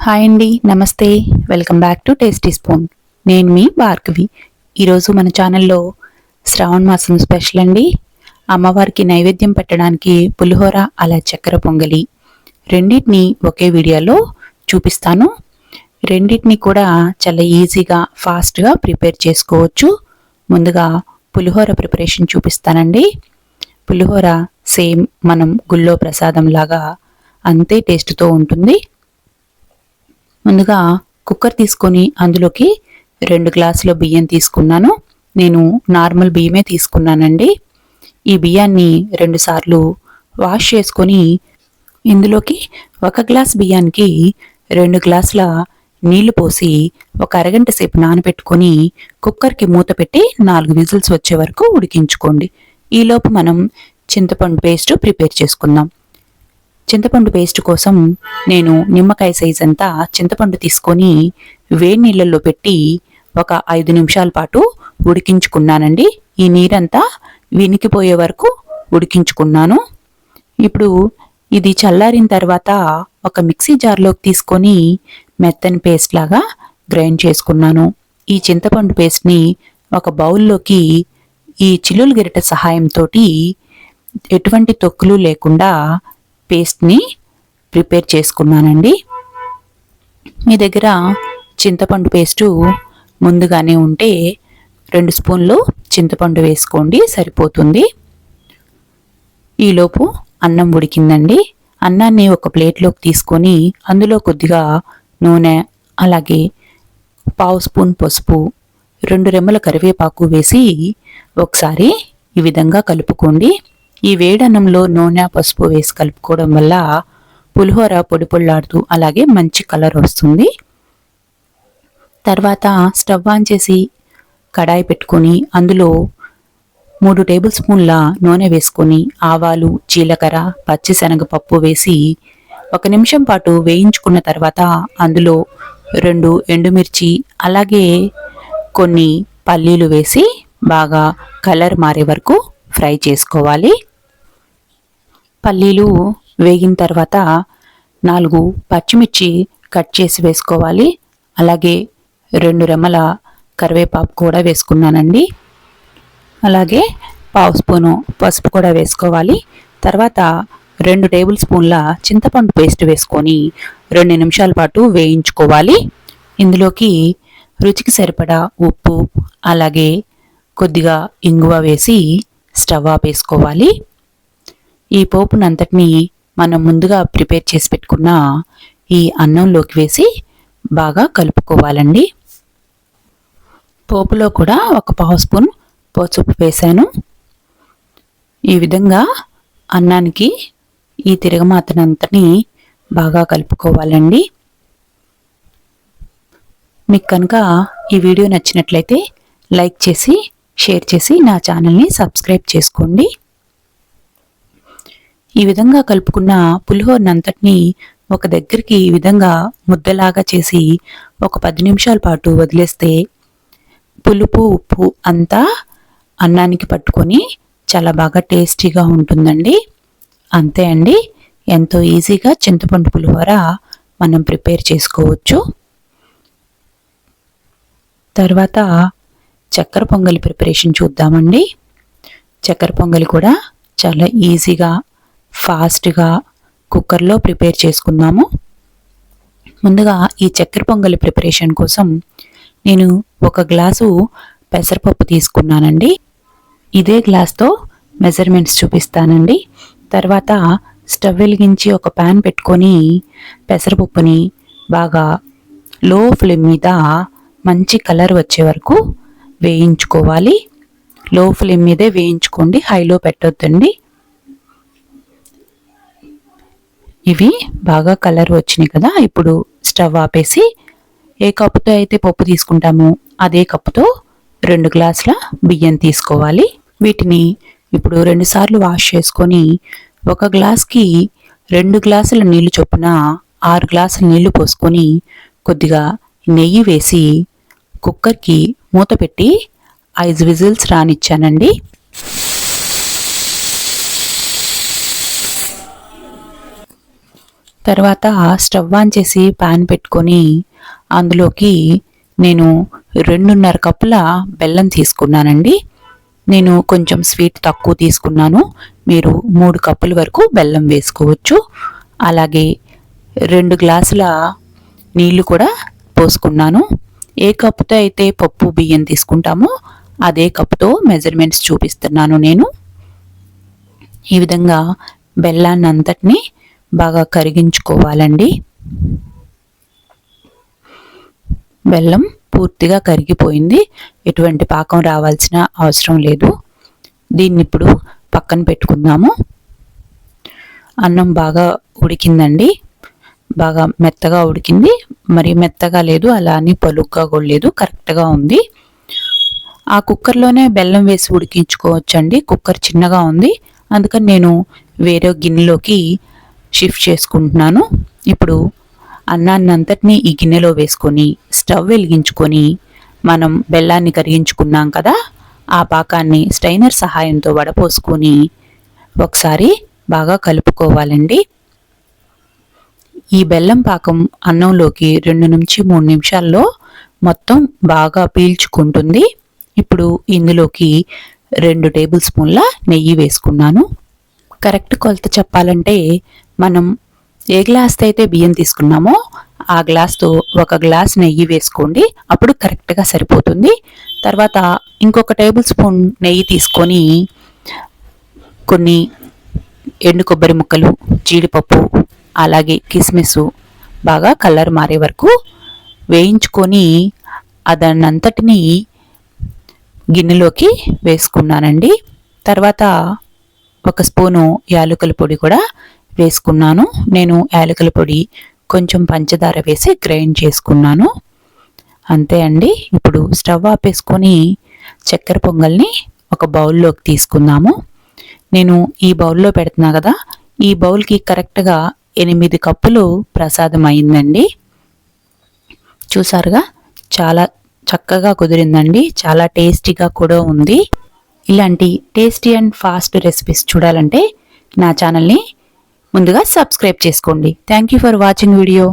Hi అండి నమస్తే. Welcome back to tasty spoon. నేను మీ భార్గవి. ఈరోజు మన ఛానల్లో శ్రావణ మాసం స్పెషల్ అండి. అమ్మవారికి నైవేద్యం పెట్టడానికి పులిహోర అలా చక్కెర పొంగలి రెండింటిని ఒకే వీడియోలో చూపిస్తాను. రెండింటిని కూడా చాలా ఈజీగా ఫాస్ట్గా ప్రిపేర్ చేసుకోవచ్చు. ముందుగా పులిహోర ప్రిపరేషన్ చూపిస్తానండి. పులిహోర సేమ్ మనం గుళ్ళో ప్రసాదం లాగా అంతే టేస్ట్తో ఉంటుంది. ముందుగా కుక్కర్ తీసుకొని అందులోకి రెండు గ్లాసుల బియ్యం తీసుకున్నాను. నేను నార్మల్ బియ్యమే తీసుకున్నానండి. ఈ బియ్యాన్ని రెండుసార్లు వాష్ చేసుకొని ఇందులోకి ఒక గ్లాస్ బియ్యానికి రెండు గ్లాసుల నీళ్ళు పోసి ఒక అరగంట సేపు నానబెట్టుకొని కుక్కర్కి మూత పెట్టి నాలుగు విజిల్స్ వచ్చే వరకు ఉడికించుకోండి. ఈలోపు మనం చింతపండు పేస్ట్ ప్రిపేర్ చేసుకుందాం. చింతపండు పేస్ట్ కోసం నేను నిమ్మకాయ సైజ్ అంతా చింతపండు తీసుకొని వేడి నీళ్ళల్లో పెట్టి ఒక ఐదు నిమిషాల పాటు ఉడికించుకున్నానండి. ఈ నీరంతా వినికిపోయే వరకు ఉడికించుకున్నాను. ఇప్పుడు ఇది చల్లారిన తర్వాత ఒక మిక్సీ జార్లోకి తీసుకొని మెత్తని పేస్ట్ లాగా గ్రైండ్ చేసుకున్నాను. ఈ చింతపండు పేస్ట్ని ఒక బౌల్లోకి ఈ చిల్లులు గిరిట సహాయంతో ఎటువంటి తొక్కులు లేకుండా పేస్ట్ని ప్రిపేర్ చేసుకున్నానండి. మీ దగ్గర చింతపండు పేస్టు ముందుగానే ఉంటే రెండు స్పూన్లు చింతపండు వేసుకోండి సరిపోతుంది. ఈలోపు అన్నం ఉడికిందండి. అన్నాన్ని ఒక ప్లేట్లోకి తీసుకొని అందులో కొద్దిగా నూనె అలాగే పావు స్పూన్ పసుపు రెండు రెమ్మల కరివేపాకు వేసి ఒకసారి ఈ విధంగా కలుపుకోండి. ఈ వేడన్నంలో నూనె పసుపు వేసి కలుపుకోవడం వల్ల పులిహోర పొడి పొళ్ళాడుతూ అలాగే మంచి కలర్ వస్తుంది. తర్వాత స్టవ్ ఆన్ చేసి కడాయి పెట్టుకొని అందులో మూడు టేబుల్ స్పూన్ల నూనె వేసుకొని ఆవాలు జీలకర్ర పచ్చిశనగపప్పు వేసి ఒక నిమిషం పాటు వేయించుకున్న తర్వాత అందులో రెండు ఎండుమిర్చి అలాగే కొన్ని పల్లీలు వేసి బాగా కలర్ మారే వరకు ఫ్రై చేసుకోవాలి. పల్లీలు వేగిన తర్వాత నాలుగు పచ్చిమిర్చి కట్ చేసి వేసుకోవాలి. అలాగే రెండు రెమ్మల కరివేపాకు కూడా వేసుకున్నానండి. అలాగే పావు స్పూను పసుపు కూడా వేసుకోవాలి. తర్వాత రెండు టేబుల్ స్పూన్ల చింతపండు పేస్ట్ వేసుకొని రెండు నిమిషాల పాటు వేయించుకోవాలి. ఇందులోకి రుచికి సరిపడా ఉప్పు అలాగే కొద్దిగా ఇంగువ వేసి స్టవ్ ఆపేసుకోవాలి. ఈ పోపునంతటిని మనం ముందుగా ప్రిపేర్ చేసి పెట్టుకున్న ఈ అన్నంలోకి వేసి బాగా కలుపుకోవాలండి. పోపులో కూడా ఒక పావు స్పూన్ పసుపు వేశాను. ఈ విధంగా అన్నానికి ఈ తిరగమాతనంతని బాగా కలుపుకోవాలండి. మీకు కనుక ఈ వీడియో నచ్చినట్లయితే లైక్ చేసి షేర్ చేసి నా ఛానల్ని సబ్స్క్రైబ్ చేసుకోండి. ఈ విధంగా కలుపుకున్న పులిహోరనంతటిని ఒక దగ్గరికి ఈ విధంగా ముద్దలాగా చేసి ఒక పది నిమిషాల పాటు వదిలేస్తే పులుపు ఉప్పు అంతా అన్నానికి పట్టుకొని చాలా బాగా టేస్టీగా ఉంటుందండి. అంతే అండి. ఎంతో ఈజీగా చింతపండు పులిహోర మనం ప్రిపేర్ చేసుకోవచ్చు. తర్వాత చక్కెర పొంగలి ప్రిపరేషన్ చూద్దామండి. చక్కెర పొంగలి కూడా చాలా ఈజీగా ఫాస్ట్గా కుక్కర్లో ప్రిపేర్ చేసుకుందాము. ముందుగా ఈ చక్కెర పొంగలి ప్రిపరేషన్ కోసం నేను ఒక గ్లాసు పెసరపప్పు తీసుకున్నానండి. ఇదే గ్లాస్తో మెజర్మెంట్స్ చూపిస్తానండి. తర్వాత స్టవ్ వెలిగించి ఒక ప్యాన్ పెట్టుకొని పెసరపప్పుని బాగా లో ఫ్లేమ్ మీద మంచి కలర్ వచ్చే వరకు వేయించుకోవాలి. లో ఫ్లేమ్ మీదే వేయించుకోండి హైలో పెట్టొద్దండి. ఇవి బాగా కలర్ వచ్చినాయి కదా ఇప్పుడు స్టవ్ ఆపేసి ఏ కప్పుతో అయితే పప్పు తీసుకుంటామో అదే కప్పుతో రెండు గ్లాసుల బియ్యం తీసుకోవాలి. వీటిని ఇప్పుడు రెండుసార్లు వాష్ చేసుకొని ఒక గ్లాస్కి రెండు గ్లాసుల నీళ్ళు చొప్పున ఆరు గ్లాసుల నీళ్ళు పోసుకొని కొద్దిగా నెయ్యి వేసి కుక్కర్కి మూత పెట్టి ఐదు విజిల్స్ రానిచ్చానండి. తర్వాత స్టవ్ ఆన్ చేసి పాన్ పెట్టుకొని అందులోకి నేను రెండున్నర కప్పుల బెల్లం తీసుకున్నానండి. నేను కొంచెం స్వీట్ తక్కువ తీసుకున్నాను. మీరు మూడు కప్పుల వరకు బెల్లం వేసుకోవచ్చు. అలాగే రెండు గ్లాసుల నీళ్ళు కూడా పోసుకున్నాను. ఏ కప్పుతో అయితే పప్పు బియ్యం తీసుకుంటామో అదే కప్పుతో మెజర్మెంట్స్ చూపిస్తున్నాను నేను. ఈ విధంగా బెల్లాన్ని అంతటిని బాగా కరిగించుకోవాలండి. బెల్లం పూర్తిగా కరిగిపోయింది. ఎటువంటి పాకం రావాల్సిన అవసరం లేదు. దీన్ని ఇప్పుడు పక్కన పెట్టుకుందాము. అన్నం బాగా ఉడికిందండి. బాగా మెత్తగా ఉడికింది. మరి మెత్తగా లేదు అలా అని పలుగ్గా కూడా లేదు కరెక్ట్గా ఉంది. ఆ కుక్కర్లోనే బెల్లం వేసి ఉడికించుకోవచ్చండి. కుక్కర్ చిన్నగా ఉంది. అందుకని నేను వేరే గిన్నెలోకి షిఫ్ట్ చేసుకుంటున్నాను. ఇప్పుడు అన్నాన్ని అంతటినీ ఈ గిన్నెలో వేసుకొని స్టవ్ వెలిగించుకొని మనం బెల్లాన్ని కరిగించుకున్నాం కదా ఆ పాకాన్ని స్టైనర్ సహాయంతో వడపోసుకొని ఒకసారి బాగా కలుపుకోవాలండి. ఈ బెల్లం పాకం అన్నంలోకి రెండు నుంచి మూడు నిమిషాల్లో మొత్తం బాగా పీల్చుకుంటుంది. ఇప్పుడు ఇందులోకి రెండు టేబుల్ స్పూన్ల నెయ్యి వేసుకున్నాను. కరెక్ట్ కొలత చెప్పాలంటే మనం ఏ గ్లాస్తో అయితే బియ్యం తీసుకున్నామో ఆ గ్లాస్తో ఒక గ్లాస్ నెయ్యి వేసుకోండి. అప్పుడు కరెక్ట్గా సరిపోతుంది. తర్వాత ఇంకొక టేబుల్ స్పూన్ నెయ్యి తీసుకొని కొన్ని ఎండు కొబ్బరి ముక్కలు జీడిపప్పు అలాగే కిస్మిస్ బాగా కలర్ మారే వరకు వేయించుకొని అదన్నంతటినీ గిన్నెలోకి వేసుకున్నానండి. తర్వాత ఒక స్పూను యాలకుల పొడి కూడా వేసుకున్నాను. నేను యాలకుల పొడి కొంచెం పంచదార వేసి గ్రైండ్ చేసుకున్నాను. అంతే అండి. ఇప్పుడు స్టవ్ ఆపేసుకొని చక్కెర పొంగల్ని ఒక బౌల్లోకి తీసుకుందాము. నేను ఈ బౌల్లో పెడుతున్నా కదా ఈ బౌల్కి కరెక్ట్గా ఎనిమిది కప్పులు ప్రసాదం అయిందండి. చూసారుగా? చాలా చక్కగా కుదిరిందండి. చాలా టేస్టీగా కూడా ఉంది. ఇలాంటి టేస్టీ అండ్ ఫాస్ట్ రెసిపీస్ చూడాలంటే నా ఛానల్ని ముందుగా సబ్స్క్రైబ్ చేసుకోండి. Thank you for watching video